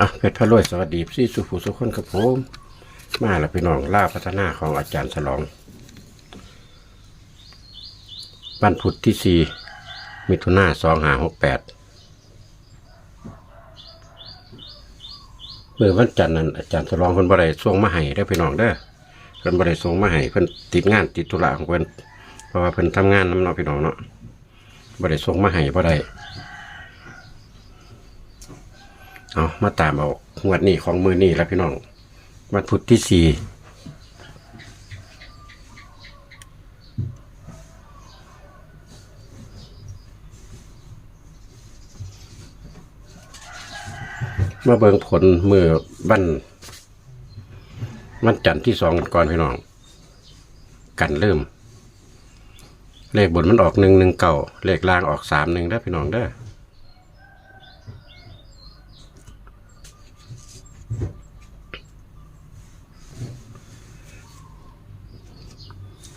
อะเพชรพระรวยสวัสดีพี่สุภูสุคนครับผมมาแล้วพี่น้องล่าพัฒนาของอาจารย์ฉลองวันพุธที่สี่มิถุนาสองหาหกแปดเมื่อวันจันทร์นั้นอาจารย์ฉลองเพิ่นบ่ได้ส่งมาให้ได้อพี่น้องเด้อเพิ่นบ่ได้ส่งมาให้เพิ่นติดงานติดธุระของเพิ่นเพราะว่าเพิ่นทำงานนำเนาะพี่น้องเนาะบ่ได้ส่งมาให้บ่ได้ เอามาตามเอางวดนี้ของมือนี้แล้วพี่น้องวันพุธที่สี่มาเบิงผลมือวันวันจันทร์ที่สองก่อนพี่น้อง กันเริ่ม เลขบนมันออกหนึ่งหนึ่งเก่าเลขล่างออกสามหนึ่งได้พี่น้องเด้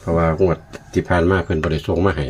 เพราะว่างวดที่ผ่านมาเพิ่นบริส่งมาให้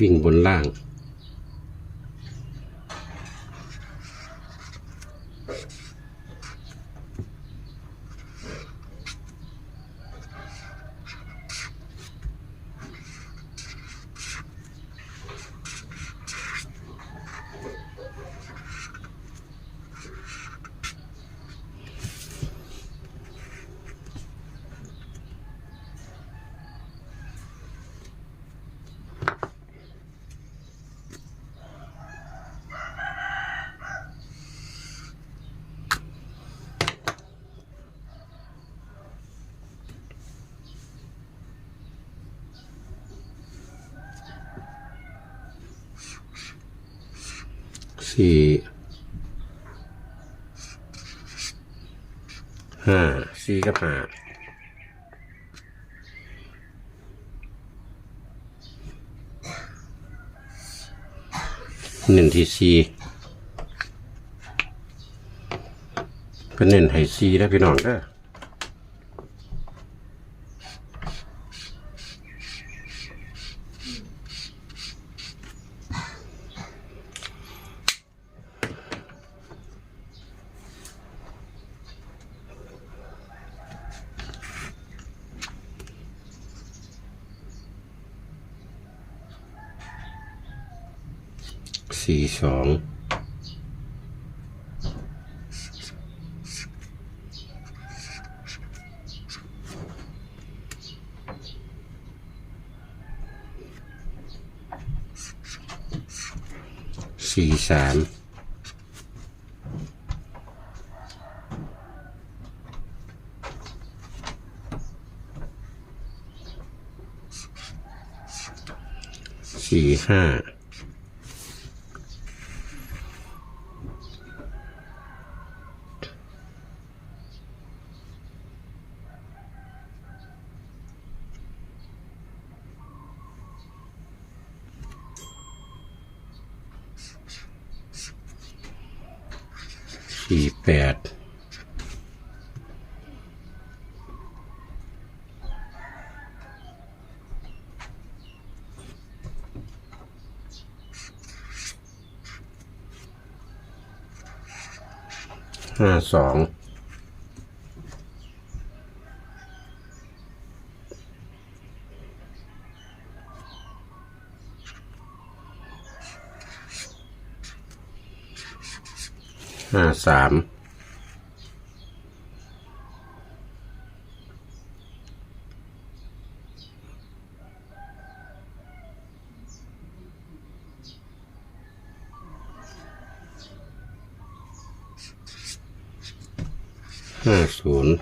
วิ่งบนล่าง สี่ห้าสี่กับห้าหนึ่งที่สี่เป็นเน้นให้สี่แล้วพี่น้องเด้อ สี่สองสี่สามสี่ห้า สี่แปดห้าสอง ห้าสามห้าศูนย์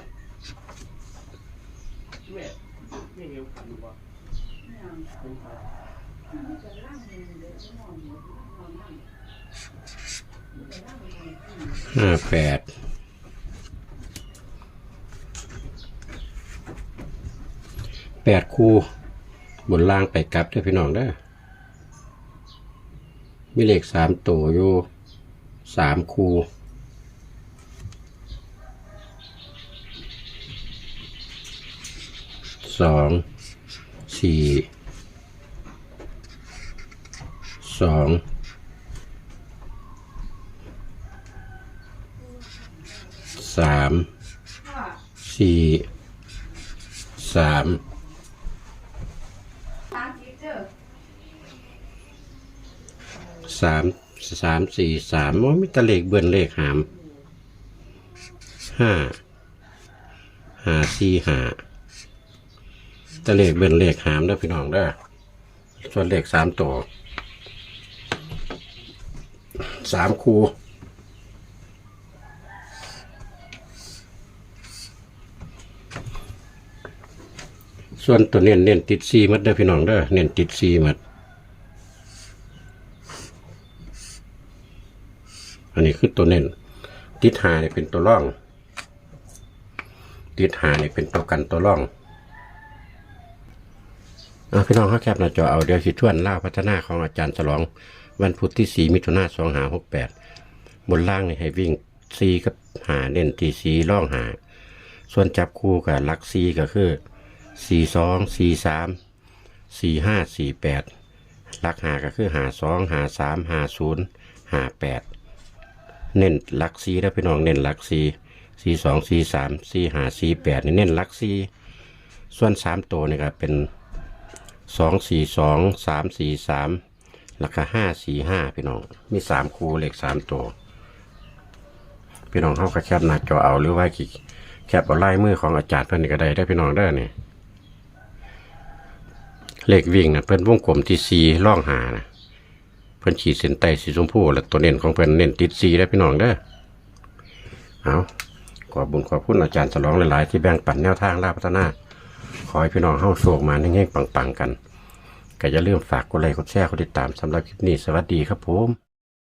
ห้าแปดแปดคู่ บนล่างไปกลับด้อพี่น้องเด้อมีเลขสามตัวอยู่สามคู่สองสี่สอง สามสี่สามสามสามสี่สามโอ้มีตะเลขเบิ่นเลขหามห้าห้าสี่ห้าตะเลขเบิ่นเลขหามเด้พี่น้องเด้ส่วนเลขสามตัวสามคู ส่วนตัวเน้นเน้นติดซีมัดเด้อพี่น้องเด้อเน้นติดซีมัดอันนี้คือตัวเน้นติดหาเนี่ยเป็นตัวร่อง ติดหาเนี่ยเป็นตัวกันตัวร่องอพี่น้องเขาแคบหน้าจอเอาเดี๋ยวสิทวนเล่าพัฒนาของอาจารย์ฉลอง วันพุธที่สี่มิถุนาสองหาหกแปดบนล่างนี่ให้วิ่งซีกับหาเน้นที่สีร่องหา ส่วนจับคู่กับลักซีก็คือ สี่สองสี่สามสี่ห้าสี่แปดลักหาก็คือหาสองหาสามหาศูนย์หาแปดเน้นหลักสีแล้วพี่น้องเน้นหลักสีสี่สองสี่สามสี่ห้าสี่แปดนี่เน้นหลักสีส่วนสามตัวนี่ก็เป็นสองสี่สองสามสี่สามแล้วก็ห้าสี่ห้าพี่น้อง มีสามคูเลขสามตัว พี่น้องเข้าก็แคปหน้าจอเอาหรือว่ากี่แคปเอาลายมือของอาจารย์เพิ่นนี่ก็ได้ได้พี่น้องได้อนี่ย เลขวิ่งนะเพิ่นวงกลมที่สีล่องหานะเพิ่นขีดเส้นใต้สีชมพูและตัวเน้นของเพิ่นเน้นติดสีได้พี่น้องเด้อเอาขอบุญขอพุ่นอาจารย์สลองหลายๆที่แบ่งปันแนวทางลาพัฒนา ขอให้พี่น้องเข้าโชคมาเง่งๆปังๆกันก็อย่าลืมฝากกดไลค์กดแชร์กดติดตามสำหรับคลิปนี้สวัสดีครับผม